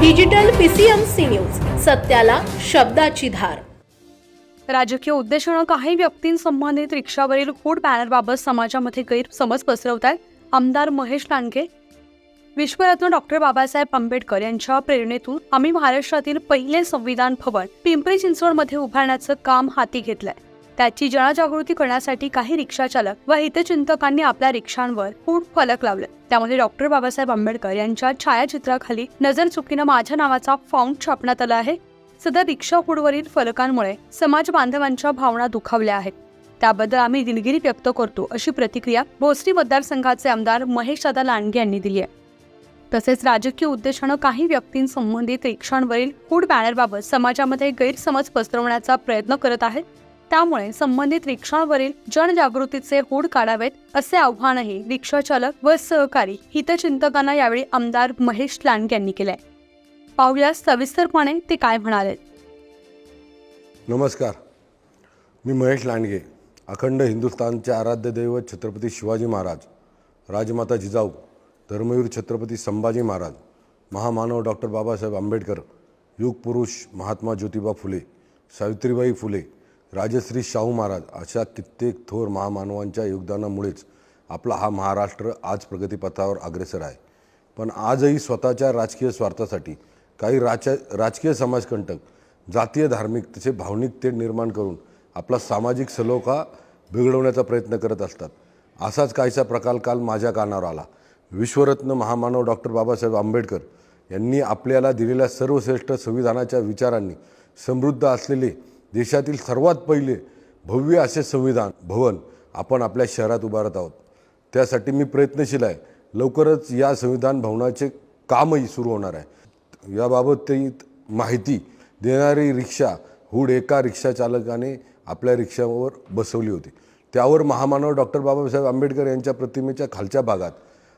Digital PCMC news सत्याला शब्दाची धार. राजकीय उद्देशानं काही व्यक्तींसंबंधित रिक्षावरील फूड बॅनरबाबत समाजामध्ये गैरसमज पसरवत आहेत आमदार महेश लांडगे. विश्वरत्न डॉक्टर बाबासाहेब आंबेडकर यांच्या प्रेरणेतून आम्ही महाराष्ट्रातील पहिले संविधान भवन पिंपरी चिंचवडमध्ये उभारण्याचं काम हाती घेतलंय. त्याची जनजागृती करण्यासाठी काही रिक्षाचालक व हितचिंतकांनी आपल्या रिक्षांवर फूड फलक लावले. त्यामध्ये डॉक्टर बाबासाहेब आंबेडकर यांच्या छायाचित्राखाली नजर चुकीनं माझ्या नावाचा फाउंट छापण्यात आला आहे. सध्या रिक्षा फूडवरील फलकांमुळे समाज बांधवांच्या भावना दुखावल्या आहेत. त्याबद्दल आम्ही दिलगिरी व्यक्त करतो अशी प्रतिक्रिया भोसरी मतदारसंघाचे आमदार महेश दादा लांडगे यांनी दिली आहे. तसेच राजकीय उद्देशानं काही व्यक्तींसंबंधित रिक्षांवरील फूड बॅनरबाबत समाजामध्ये गैरसमज पसरवण्याचा प्रयत्न करत आहेत. त्यामुळे संबंधित रिक्षांवरील जनजागृतीचे हूड काढावेत असे आव्हानही रिक्षा चालक व सहकारी हितचिंतकांना यावेळी आमदार महेश लांडगे यांनी केलंय. पाहूया सविस्तरपणे ते काय म्हणाले. नमस्कार. मी महेश लांडगे अखंड हिंदुस्थानचे आराध्य दैवत छत्रपती शिवाजी महाराज राजमाता जिजाऊ धर्मवीर छत्रपती संभाजी महाराज महामानव डॉक्टर बाबासाहेब आंबेडकर युगपुरुष महात्मा ज्योतिबा फुले सावित्रीबाई फुले राजश्री शाहू महाराज अशा कित्येक थोर महामानवांच्या योगदानामुळेच आपला हा महाराष्ट्र आज प्रगतीपथावर अग्रेसर आहे. पण आजही स्वतःच्या राजकीय स्वार्थासाठी काही राज राजकीय समाजकंटक जातीय धार्मिक तसे भावनिक तेढ निर्माण करून आपला सामाजिक सलोखा बिघडवण्याचा प्रयत्न करत असतात. असाच काहीसा प्रकार काल माझ्या कानावर आला. विश्वरत्न महामानव डॉक्टर बाबासाहेब आंबेडकर यांनी आपल्याला दिलेल्या सर्वश्रेष्ठ संविधानाच्या विचारांनी समृद्ध असलेले देशातील सर्वात पहिले भव्य असे संविधान भवन आपण आपल्या शहरात उभारत आहोत. त्यासाठी मी प्रयत्नशील आहे. लवकरच या संविधान भवनाचे कामही सुरू होणार आहे. याबाबतही माहिती देणारी रिक्षा हुड एका रिक्षा चालकाने आपल्या रिक्षावर बसवली होती. त्यावर महामानव डॉक्टर बाबासाहेब आंबेडकर यांच्या प्रतिमेच्या खालच्या भागात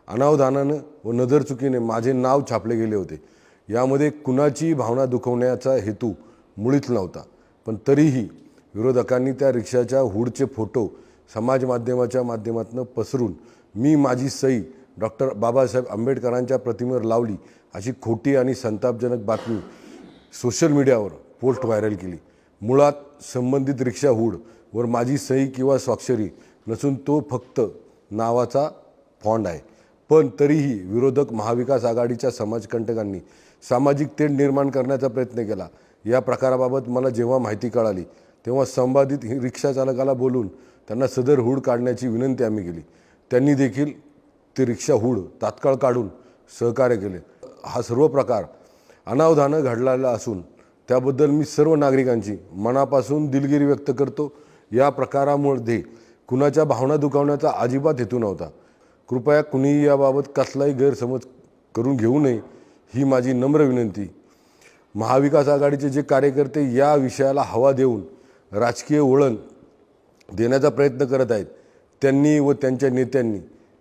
अनावधानानं व नजरचुकीने माझे नाव छापले गेले होते. यामध्ये कुणाचीही भावना दुखवण्याचा हेतू मुळीच नव्हता. पण तरीही विरोधकांनी त्या रिक्षाच्या हुडचे फोटो समाज माध्यमाच्या माध्यमातून पसरून मी माझी सई डॉक्टर बाबासाहेब आंबेडकरांच्या प्रतिमेवर लावली अशी खोटी आणि संतापजनक बातमी सोशल मीडियावर पोस्ट व्हायरल केली. मुळात संबंधित रिक्षा हुड वर माझी सही किंवा स्वाक्षरी नसून तो फक्त नावाचा फॉन्ड आहे. पण तरीही विरोधक महाविकास आघाडीच्या समाजकंटकांनी सामाजिक तेढ निर्माण करण्याचा प्रयत्न केला. या प्रकाराबाबत मला जेव्हा माहिती कळाली तेव्हा संबंधित रिक्षाचालकाला बोलून त्यांना सदर हुड काढण्याची विनंती आम्ही केली. त्यांनी देखील ते रिक्षा हुड तात्काळ काढून सहकार्य केले. हा सर्व प्रकार अनावधानं घडलेला असून त्याबद्दल मी सर्व नागरिकांची मनापासून दिलगिरी व्यक्त करतो. या प्रकारामध्ये कुणाच्या भावना दुखावण्याचा अजिबात हेतू नव्हता. कृपया कुणीही याबाबत कसलाही गैरसमज करून घेऊ नये ही माझी नम्र विनंती. महाविकास आघाडीचे जे कार्यकर्ते या विषयाला हवा देऊन राजकीय वळण देण्याचा प्रयत्न करत आहेत त्यांनी व त्यांच्या नेत्यांनी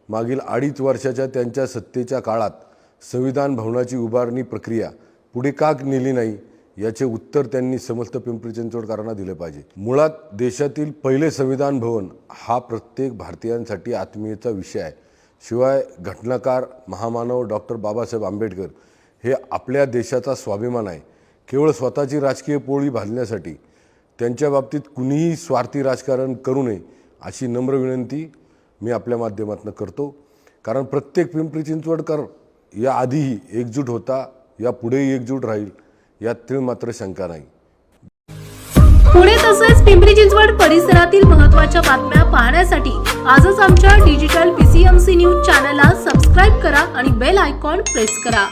मागील अडीच वर्षाच्या त्यांच्या सत्तेच्या काळात संविधान भवनाची उभारणी प्रक्रिया पुढे का नेली नाही याचे उत्तर त्यांनी समस्त पिंपरी चिंचवडकरांना दिले पाहिजे. मुळात देशातील पहिले संविधान भवन हा प्रत्येक भारतीयांसाठी आत्मीयचा विषय आहे. शिवाय घटनाकार महामानव डॉक्टर बाबासाहेब आंबेडकर हे आपल्या देशाचा स्वाभिमान आहे. केवळ स्वतःची राजकीय पोळी भाजण्यासाठी त्यांच्या बाबतीत कुणीही स्वार्थी राजकारण करू नये अशी नम्र विनंती मी आपल्या माध्यमातून करतो. कारण प्रत्येक पिंपरी चिंचवडकर या आधीही एकजूट होता या पुढेही एकजूट राहील यात तीळ मात्र शंका नाही. पुणे तसेच पिंपरी चिंचवड परिसरातील महत्त्वाच्या बातम्या पाहण्यासाठी आजच आमच्या डिजिटल पीसीएमसी न्यूज चॅनलला सबस्क्राईब करा आणि बेल आयकॉन प्रेस करा.